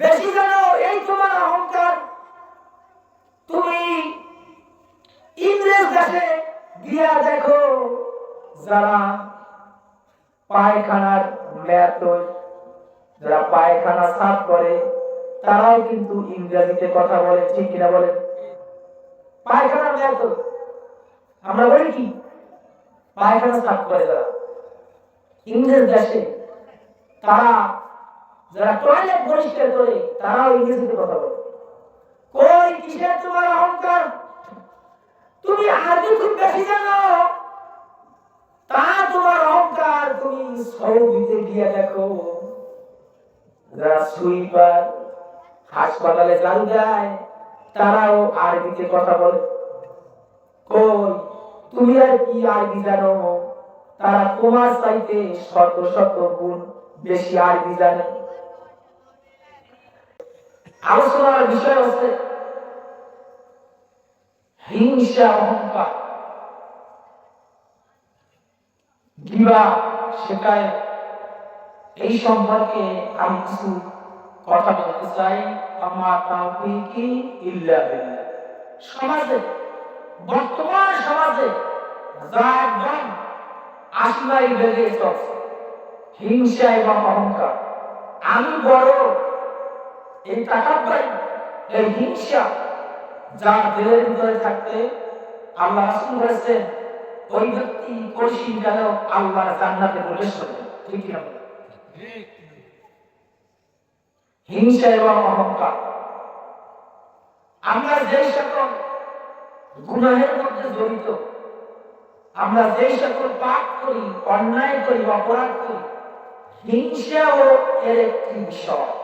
বেশি জানো এই তোমার অহংকার, তুমি ইংরেজ দেশে গিয়া দেখো যারা পায়খানার মেয়াদ যারা পায়খানা সাফ করে, তারাও কিন্তু ইংরেজিতে কথা বলে, ঠিক কিনা বলে? পায়খানার মেয়াদ আমরা বলি কি? পায়খানা সাফ করে যারা। ইংরেজ দেশে তারা যারা টয়লেট পরিষ্কার করে, তারাও ইংরেজিতে কথা বলে। কই কিসের তোমার অহংকার? তুমি আরবি খুব বেশি জানো। তা তোমার অহংকার তুমি সৌদিতে গিয়ে দেখো। যারা সুইপার, হাসপাতালে ঝাড়ু দেয়, তারাও আরবিতে কথা বলে। কই, তুমি আর কি আরবি জানো? তারা তোমার চাইতে শত শত গুণ বেশি আরবি জানে। আলোচনার বিষয় হচ্ছে হিংসা, অহংকার। গিবা শেখায়। এই সম্পর্কে আমি কিছু কথা বলতে চাই। আমার তাওফিকি ইল্লা বিল্লাহ। সমাজে, বর্তমান সমাজে যা একদম আশিমাই বেগে চলছে, হিংসা এবং অহংকার। আমি বড় এই পাই, এই হিংসা যা দিলের ভিতরে থাকতে আল্লাহ রাসূল বলেছেন, ওই ব্যক্তি কঠিন গেল আল্লাহর জান্নাতে প্রবেশ করবে ঠিক কি না? হিংসা এবং অহংকার। আমরা যে সকল গুনাহের মধ্যে জড়িত, আমরা যে সকল পাপ করি, অন্যায় করি, অপরাধ করি হিংসাও এর একটি বিষয়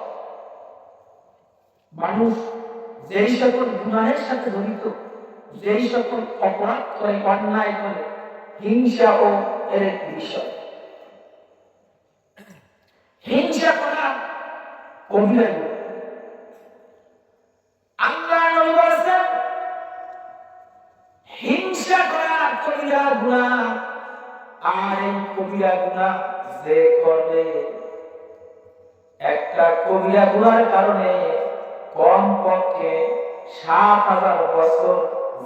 মানুষ যেই সকল গুনাহের সাথে জড়িত, যেই সকল অপরাধ করে, অন্যায় করে, হিংসা ও এর বিষয়। হিংসা করা কবিরা আল্লাহ বলেছেন, হিংসা করা কবিরা গুনাহ আর এই কবিরা গুনাহ যে করবে? একটা কবিরা গুণার কারণে সাত হাজার বছর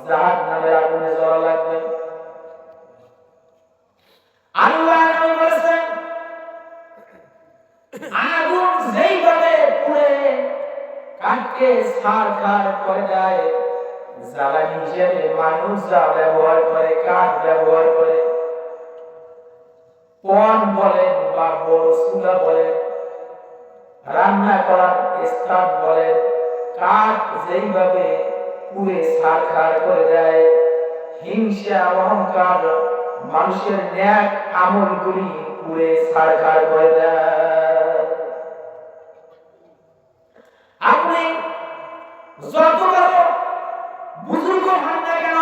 জাহাজ নামের আগুনে জ্বলা লাগবে। আল্লাহ বলেছেন, আগুন যেইভাবে পুড়ে কাঠকে সার খার করে দেয়, জ্বালানি হিসেবে মানুষ যা ব্যবহার করে, কাঠ ব্যবহার করে। পন বলেন বা বড় চুলা বলেন, রান্না করার স্থান বলেন কাঠ যেইভাবে পুড়ে সার খার করে দেয়, হিংসা, অহংকার, মানুষের ন্যাক আমলগুলি পুড়ে সার খার করে দেয়। আপনি যত বড় বুজুর্গ হন না কেন,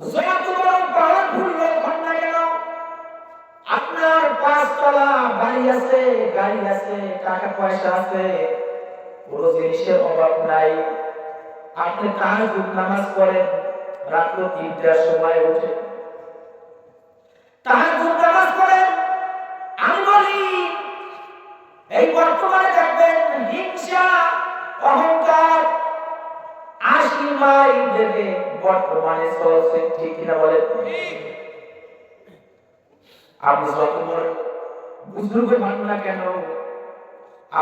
যত বড় পাওয়ারফুল লোক হন না কেন, আপনার পাঁচতলা বাড়ি আছে, গাড়ি আছে, টাকা পয়সা আছে কোনো জিনিসের অভাব নাই। আপনি তাহাজুদ নামাজ পড়েন, রাত্র তিনটার সময় উঠে। তাহাজুদ নামাজ পড়েন, আমি বলি, এই বর্তমানে দেখবেন হিংসা, অহংকার আশি মাইল বেগে বর্তমানে চলছে, ঠিক কিনা বলেন? আপনি যত বড় বুজুর্গ মান না কেন?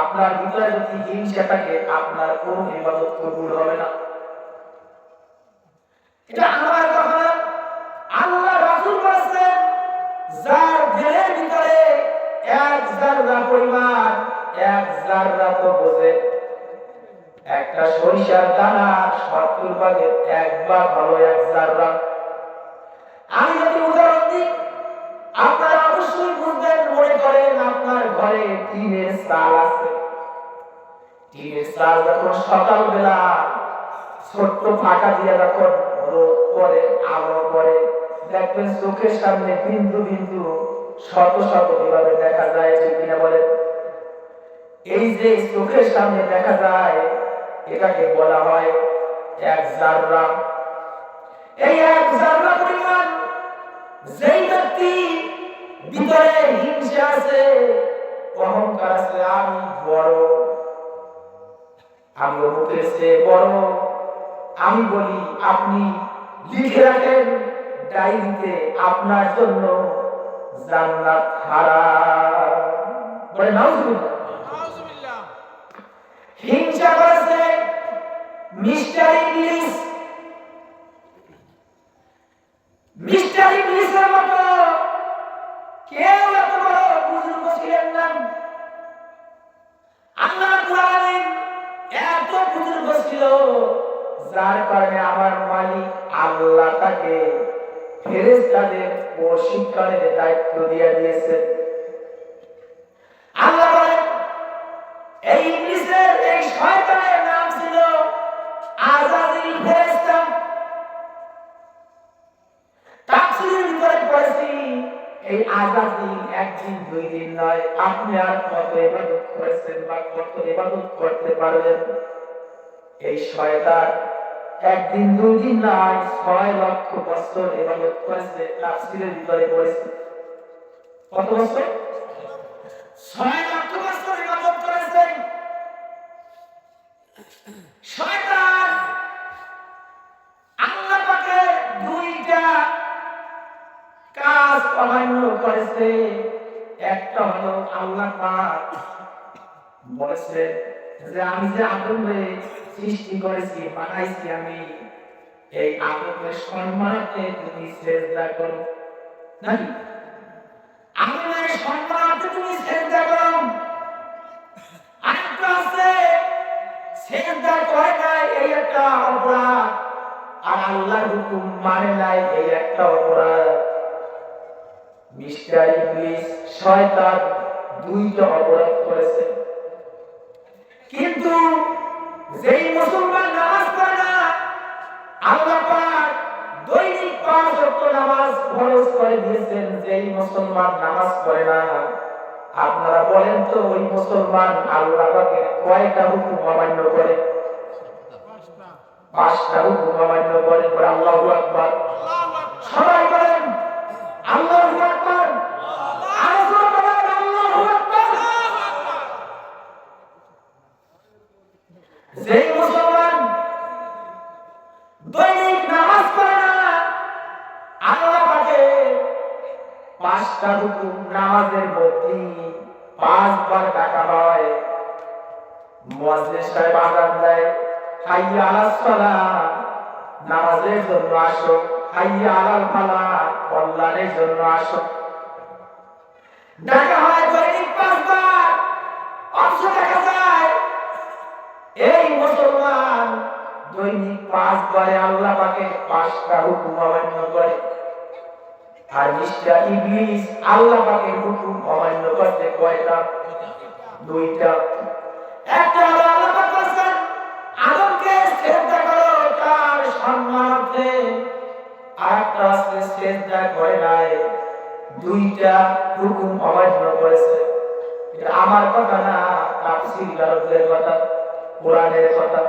আপনার ভিতরে যদি হিংসা থাকে আপনার কোন ইবাদত কবুল হবে না। এটা আমার কথা আল্লাহ রাসূল বলেছেন যার ভিতরে এক জাররা পরিমাণ, এক জাররা তো বোঝে একটা সরিষার দানা সত্তর ভাগের এক ভাগ হলো এক জাররা। আমি যদি উদাহরণ দিই, আপনারা অবশ্যই বুঝবেন মনে করেন আপনার ঘরে টিনের চাল আছে। চাল যখন সকালবেলা ছোট্ট ফাঁকা দিয়ে যখন পরে আলো পরে দেখবেন চোখের সামনে বিন্দু বিন্দু শত শত এভাবে দেখা যায় ঠিক কিনা বলেন এই যে চোখের সামনে দেখা যায়, এটাকে বলা হয় এক জাররা। এই এক জাররা পরিমাণ, যেই ব্যক্তি ভিতরে হিংসা আছে, অহংকার আছে, আমি বড়। আমি অমুকের চেয়ে বড়। আমি বলি আপনি লিখে রাখেন ডায়েরিতে আপনার জন্য জান্নাত হারাম। বলে নাউজুবিল্লাহ। হিংসা করেছে মিস্টার ইংলিশ। মিস্টার ইংলিশের মতো কেউ এত বড় বুজুর্গ ছিলেন না। আল্লাহ কুরআনে এত বুজুর্গ ছিল যার কারণে আমার মালিক আল্লাহ তাকে ফেরেস্তাদের প্রশিক্ষণের দায়িত্ব দিয়ে দিয়েছে। আল্লাহ বলেন, এই ইংলিশের এই শয়তানের নাম ছিল আজাজিল ফেরেশতা। এই আজাজিল একদিন দুই দিন নয়। আপনি আর কত ইবাদত করেছেন বা কত ইবাদত করতে পারবেন এই শয়তান একদিন দুই দিন নয়, ছয় লক্ষ বছর ইবাদত করেছে, তাফসীরের ভিতরে পড়েছি। কত বছর? ছয় লক্ষ বছর ইবাদত করেছে শয়তান কাজ অমান্য করেছে, একটা হলো আল্লাহ পাক। বলেছে যে আমি যে আদমে সৃষ্টি করেছি, বানাইছি আমি, এই আদমের সম্মানার্থে তুমি শ্রেষ্ঠা করো। নাকি? আদমের সম্মানার্থে তুমি শ্রেষ্ঠা করো, আরেকটা আছে, শ্রেষ্ঠা করে নাই এই একটা অপরাধ, আর আল্লাহর হুকুম মানে নাই এই একটা অপরাধ। মিস্টার ইংলিশ শয়তান দুইটা অপরাধ করেছে। কিন্তু যেই মুসলমান নামাজ পড়ে না, আল্লাহ পাক দৈনিক পাঁচ ওয়াক্ত নামাজ ফরজ করে দিয়েছেন, যেই মুসলমান নামাজ পড়ে না। আপনারা বলেন তো, ওই মুসলমান আল্লাহ পাকের কয়টা হুকুম অমান্য করে? পাঁচটা হুকুম অমান্য করে আল্লাহ পাকে পাঁচটা হুকুম অমান্য করে। আর মিস্টার ইবলিস আল্লাহ পাকের হুকুম অমান্য করতে কয়টা? দুইটা। একটা হলো আল্লাহ পাক বলেছেন আদমকে শ্রদ্ধা করো তার সম্মানার্থে আরেকটা আছে শ্রদ্ধা করে নাই, দুইটা হুকুম অমান্য করেছে। এটা আমার কথা না, তাফসীর কারকদের কথা, কোরআনের কথা।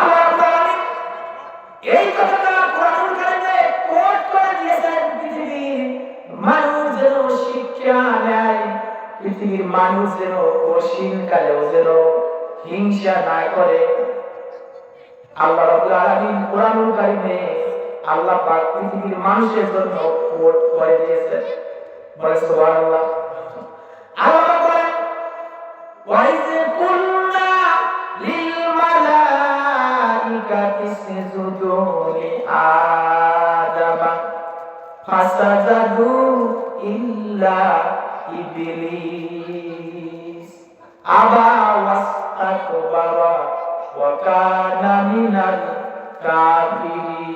আল্লাহ এই কথাটা কারিমে কোট করে দিয়েছেন পৃথিবীর মানুষ যেন শিক্ষা নেয়, পৃথিবীর মানুষ যেন যেন হিংসা না করে। আল্লাহ আলামিন কোরআনুল কারিমে আল্লাহ পাক পৃথিবীর মানুষের জন্য কোট করে দিয়েছেন। বলে সুবহানাল্লাহ। আল্লাহ বলেন, ওয়াইজ ইল্লা ইবলিস। আবা ওয়াস্তাকবারা ওয়া কানা মিনাল কাফিরিন।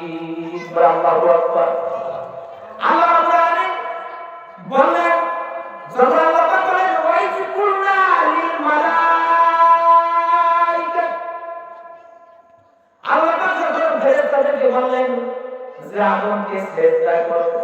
আল্লাহু আকবার। আল্লাহ জানেন বললেন যখন আল্লাহ পাক বলেন, ওয়াইজ কুলনা লিল মালাইকা আল্লাহ পাক যখন ফেরেশতাদেরকে বললেন যে আদমকে সেজদা করো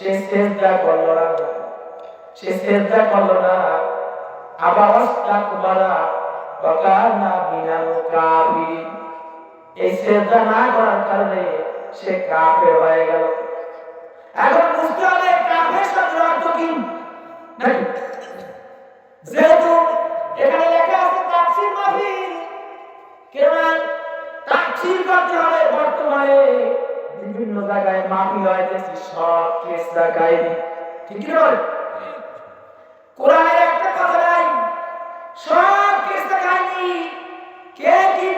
সে সেজদা করল না। সে সেজদা করল না। আবার অস্তাকবারা ওয়াকানা মিনাল কাফিরিন এই সেজদা না করার কারণে সে কাফের হয়ে গেল। এখন বুঝতে হবে কাফের সাথে অর্থ কি? যেহেতু এখানে লেখা আছে তাফসীর মাহফিল, কেননা তাফসীর করতে হবে বর্তমানে। বিভিন্ন জায়গায় মাহফিল হইতেছে সব কেস জায়গায় ঠিক কি নয় কোরআনের একটা কথা নাই, সব কে কি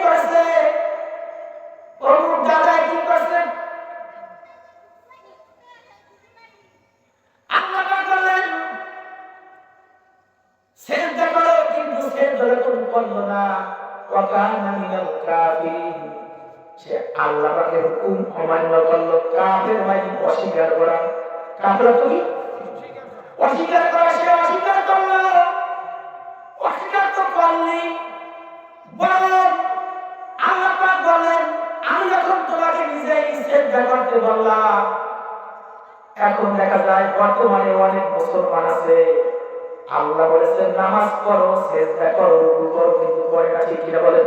কি আল্লাহ পাক বললেন, সেজদা করো, কিন্তু না। মিনাল সে আল্লাহ পাকের হুকুম অমান্য করল। কাফের ভাই অস্বীকার করা। কাফের তো কি? অস্বীকার করা, সে অস্বীকার করল। অস্বীকার তো করলি। বরং আল্লাহ পাক বলেন, আমি যখন তোমাকে নিজেই সেজদা করতে বললাম, এখন দেখা যায় বর্তমানে অনেক মুসলমান আছে। আল্লাহ বলেছেন, নামাজ পড়ো, সেজদা করো, রুকু করো, কিন্তু করে না ঠিক কিনা বলেন?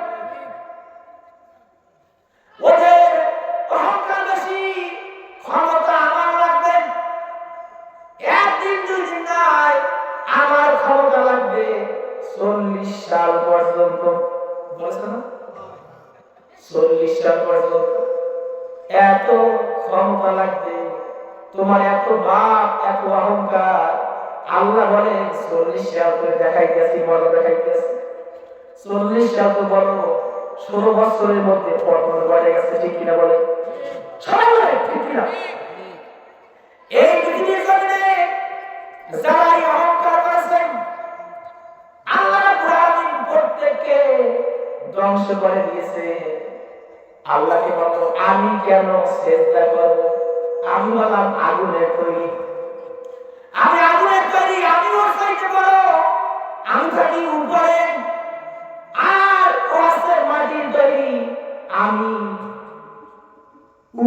এত ক্ষমতা লাগবে, তোমার এত ভাব, এত অহংকার। আল্লাহ বলে চল্লিশ সাল করে দেখাইতেছি বড় দেখাইতেছি। চল্লিশ বলো, ষোলো বছরের মধ্যে পতন বাজে গেছে, ঠিক কিনা বলে সবাই ঠিক কিনা?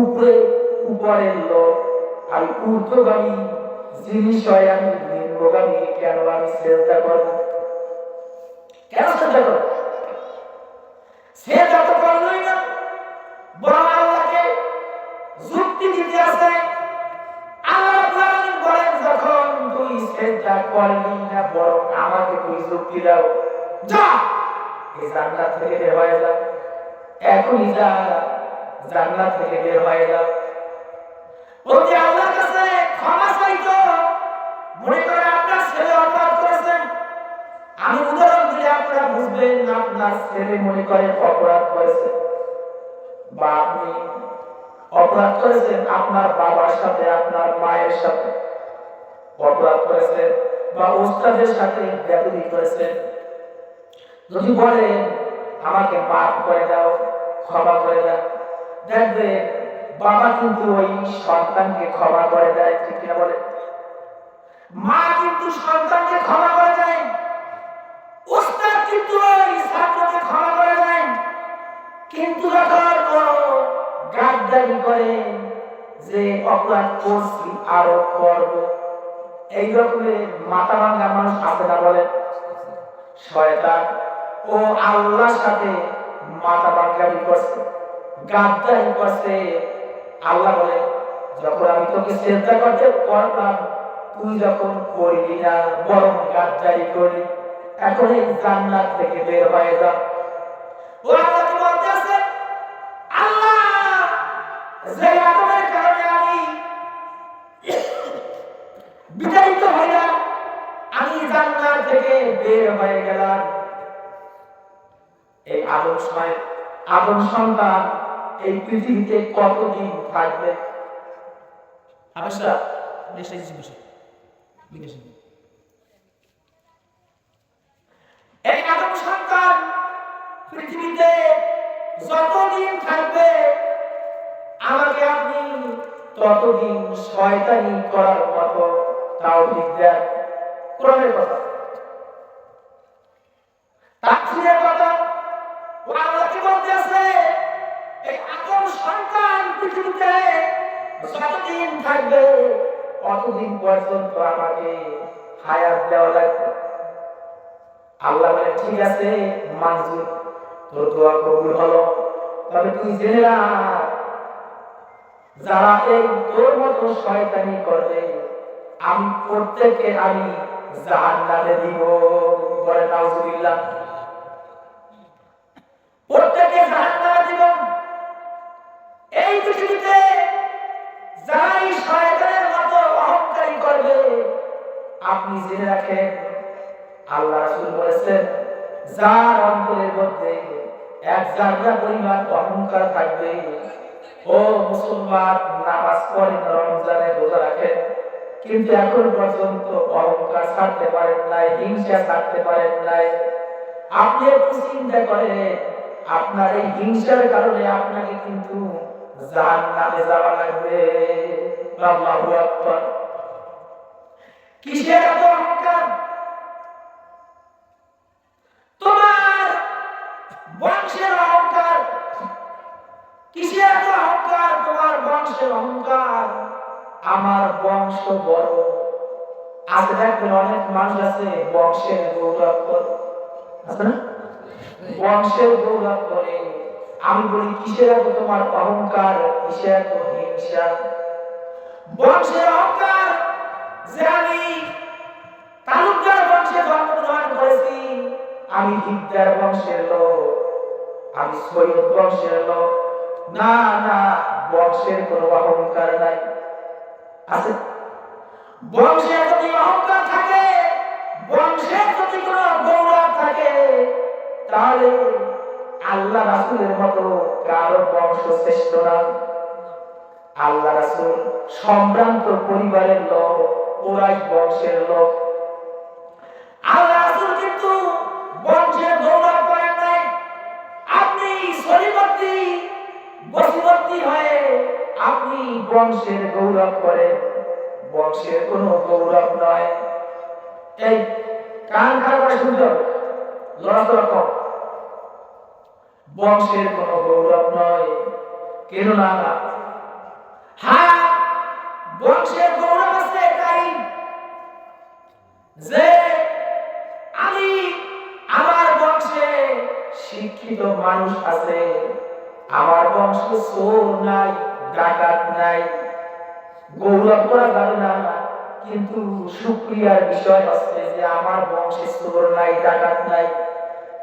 উপরে উপরের লোক। আমি ঊর্ধ্বগামী জিনিস হয়, আমি নিম্নগামী, কেন আমি চেষ্টা করব? কেন চেষ্টা করব? সে যত করলই না। বরং আল্লাহকে যুক্তি দিতে আছে যখন তুই সেজদা করলি না, বরং আমাকে তুই যুক্তি দাও। যা! এই জান্নাত থেকে বের হয়ে যা এখনই যা! জান্নাত থেকে বের হয়ে যা ওকে আল্লাহর কাছে ক্ষমা চাইতো। মনে করে আপনার ছেলে অপরাধ করেছেন। আমি উদাহরণ দিলে আপনারা বুঝবেন না, আপনার ছেলে মনে করেন অপরাধ করেছে। বা আপনি অপরাধ করেছেন আপনার বাবার সাথে, আপনার মায়ের সাথে। অপরাধ করেছেন বা ওস্তাদের সাথে ব্যাপারি করেছেন। যদি বলেন, আমাকে মাফ করে দাও, ক্ষমা করে দাও। দেখবে বাবা কিন্তু ওই সন্তানকে ক্ষমা করে দেয়, ঠিক কিনা বলে? মা কিন্তু সন্তানকে ক্ষমা করে দেয়। উস্তাদ কিন্তু ওই ছাত্রকে ক্ষমা করে দেন কিন্তু যখন গাদ্দারি করে যে, অপরাধ করছি, আরও করব। এই রকমের মাথা ভাঙ্গা মানুষ আছে না বলে? শয়তান। ও আল্লাহর সাথে মাথা ভাঙ্গারি করছে। গাদ্দারি করছে। আল্লাহ বলে, যখন আমি তোকে চেষ্টা করতে করলাম তুই যখন করবি না, বরং গাদ্দারি করি এখন এই জান্নাত থেকে বের হয়ে যা। ও আমি বিতাড়িত হইলাম, আমি জান্নাত থেকে বের হয়ে গেলাম। এই আদম সময় আদম সন্তান এই পৃথিবীতে কতদিন থাকবে? বসে বিদেশে এই আদম সন্তান পৃথিবীতে যতদিন থাকবে আমাকে আপনি ততদিন শয়তানি করার মতো তাও দেন। কোরআনের কথা তাফসীরের কথা ও আল্লাহ কি বলতেছে এই আদম সন্তান পৃথিবীতে যতদিন থাকবে ততদিন পর্যন্ত আমাকে হায়াত দেওয়া লাগবে? আল্লাহ বলে, ঠিক আছে, মঞ্জুর, তোর দোয়া কবুল হলো। তবে তুই জেনে রাখ, যারা এই তোর মতো শয়তানি করবে, আমি প্রত্যেককে আমি জাহান্নামে দিব। বলে, নাউজুবিল্লাহ। প্রত্যেককে জাহান্নামে দিব এই পৃথিবীতে যারাই শয়তানের মতো অহংকারী করবে আপনি জেনে রাখেন আল্লাহ রাসূল বলেছেন যার অন্তরের মধ্যে এক জায়গা পরিমাণ অহংকার থাকবে। ও মুসলমান, নামাজ পড়েন, রমজানে রোজা রাখেন। কিন্তু এখন পর্যন্ত অহংকার ছাড়তে পারেন নাই, হিংসা ছাড়তে পারেন নাই। আপনি একটু চিন্তা করেন, আপনার এই হিংসার কারণে আপনাকে কিন্তু জাহান্নামে যাওয়া লাগবে। কিসের এত অহংকার? বংশের অহংকার। কিসের এত অহংকার? তোমার বংশের অহংকার। আমার বংশ বড়। আজ দেখবেন অনেক মানুষ আছে, বংশের গৌরব করে। বংশের গৌরব করে। আমি বলি, কিসের এত তোমার অহংকার? কিসের এত হিংসা? বংশের অহংকার যে আমি তালুকদার বংশে জন্মগ্রহণ করেছি, আমি দিকদার বংশের লোক। আমি সৈয়দ বংশের লোক। না না, বংশের কোনো অহংকার নাই। আছে? বংশের যদি অহংকার থাকে, বংশের যদি কোনো গৌরব থাকে। তাহলে আল্লাহ রাসূলের মতো কারও বংশ শ্রেষ্ঠ না। আল্লাহ রাসূল সম্ভ্রান্ত পরিবারের লোক ওরাই বংশের লোক। আল্লাহ রাসূল কিন্তু বংশের গৌরব করেন নাই আপনি বশীবর্তী হয়ে আপনি বংশের গৌরব করেন, বংশের কোনো গৌরব নয়। এই কান খারাপ করে কম বংশের কোনো গৌরব নয়। কেন না? হ্যাঁ বংশের গৌরব আছে এটাই যে আমি আমার বংশে শিক্ষিত মানুষ আছে। আমার বংশে চোর নাই, ডাকাত নাই। গৌরব করা যাবে না, কিন্তু সুক্রিয়ার বিষয় হচ্ছে যে আমার বংশে চোর নাই, ডাকাত নাই।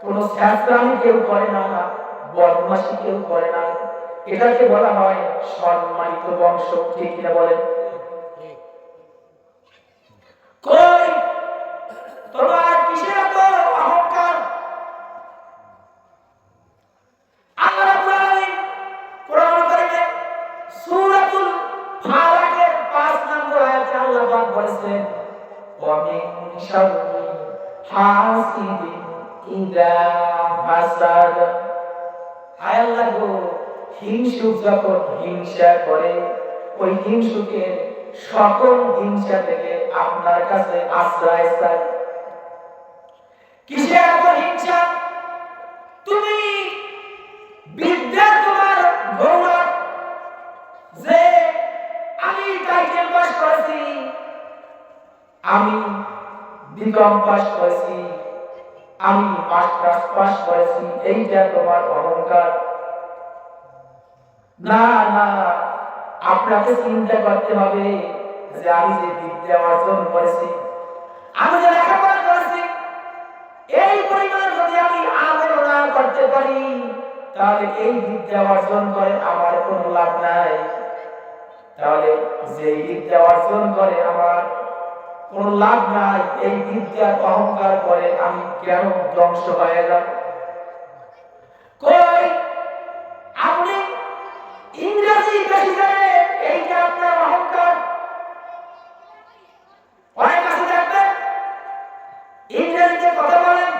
কোন শ্যাস্ত্রামি কেউ করে না বদমাসি কেউ করে না। এটাকে বলা হয় সম্মানিত বংশ, ঠিক কিনা বলেন? কই? তোমার কিসের ওয়া মিন শাররি হাসিদিন ইদা হাসাদ হায় আল্লাহ গো, হিংসুক যখন হিংসা করে, ওই হিংসুকের সকল হিংসা থেকে আপনার কাছে আশ্রয় চাই। কিসের এত আমি বিকম পাস করেছি, আমি মাস্টার্স পাস করেছি, এইটা তোমার অহংকার। না না, আপনাকে চিন্তা করতে হবে যে আমি যে বিদ্যা অর্জন করেছি, আমি যে লেখাপড়া করেছি, এই পরিমাণ যদি আমি আমল না করতে পারি, তাহলে এই বিদ্যা অর্জন করে আমার কোনো লাভ নাই। তাহলে যে বিদ্যা অর্জন করে আমার কোনো লাভ নাই, এই বিদ্যার অহংকার করে, আমি কেন ধ্বংস হয়ে যাব? কই? আপনি ইংরেজি বেশি জানেন এইটা আপনার অহংকার? অনেক আছে দেখবেন। ইংরেজিতে কথা বলেন,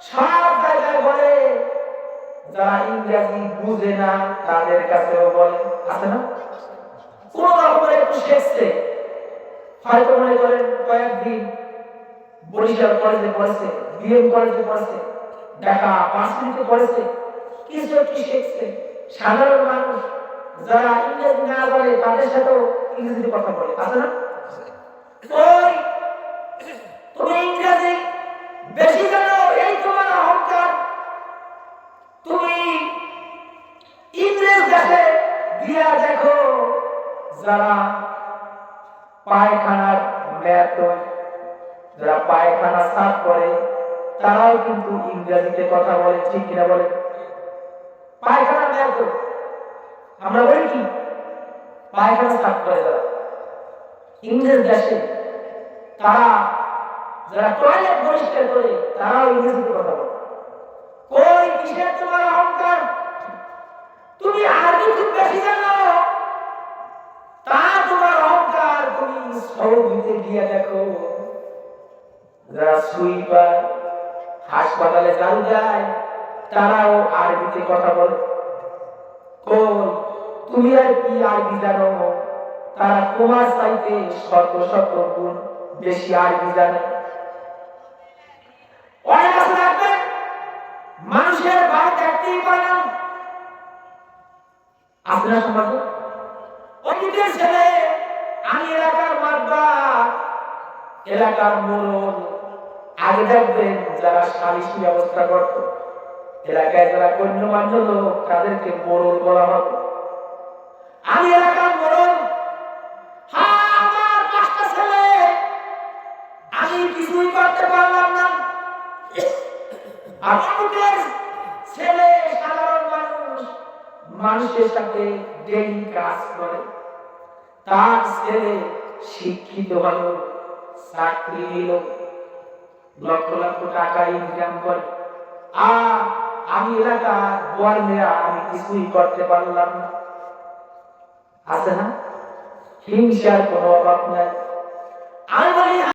সব জায়গায় বলে, যারা ইংরেজি বুঝে না, তাদের কাছেও বলে। আছে না? কোন রকমের একটু শেখছে হয়তো মনে করেন, কয়েকদিন বরিশাল কলেজে পড়েছে, বিএম কলেজে পড়েছে, ঢাকা পাঁচমিনিটে পড়েছে, কিছু একটু শিখছে। সাধারণ মানুষ যারা ইংরেজি না জানে তাদের সাথেও ইংরেজিতে কথা বলে, আছে না? ওই, তুমি ইংরেজি বেশি জানো, এই তোমার অহংকার। তুমি ইংরেজ দেশে গিয়া দেখো, যারা পায়খানার ম্যাথ যারা পায়খানা সাফ করে, তারাও কিন্তু ইংরেজিতে কথা বলে, ঠিক কিনা বলে? পায়খানা ম্যাথ আমরা বলি কি? পায়খানা সাফ করে যারা। ইংরেজ দেশে তারা যারা টয়লেট পরিষ্কার করে, তারাও ইংরেজিতে কথা বলে। কই কিসের তোমার অহংকার? তুমি আরবি খুব বেশি জানো তা তোমার অহংকার তুমি সৌদিতে গিয়ে দেখো, যারা সুইপার হাসপাতালে চালু যায়, তারাও আরবিতে কথা বলে। কই, তুমি আর কি আরবি জানো? তারা তোমার চাইতে শত শত গুণ বেশি আরবি জানে। মানুষের পারে না। সমাজে, অতীতের ছেলে, আমি মারবা এলাকার মোড়ল আগে দেখবেন যারা সালিশি ব্যবস্থা করত। এলাকায় যারা গণ্যমান্য লোক, তাদেরকে মোড়ল বলা হতো। আমি এলাকার মোড়ল হ্যাঁ আমি কিছুই করতে পারলাম না। ছেলে মানুষের সাথে কাজ করে। শিক্ষিত হলো চাকরি দিল লক্ষ লক্ষ টাকা ইনকাম করে। আর আমি এলাকা গোয়ার মেয়া আমি কিছুই করতে পারলাম না। আছে না? হিংসার কোনো অভাব নাই।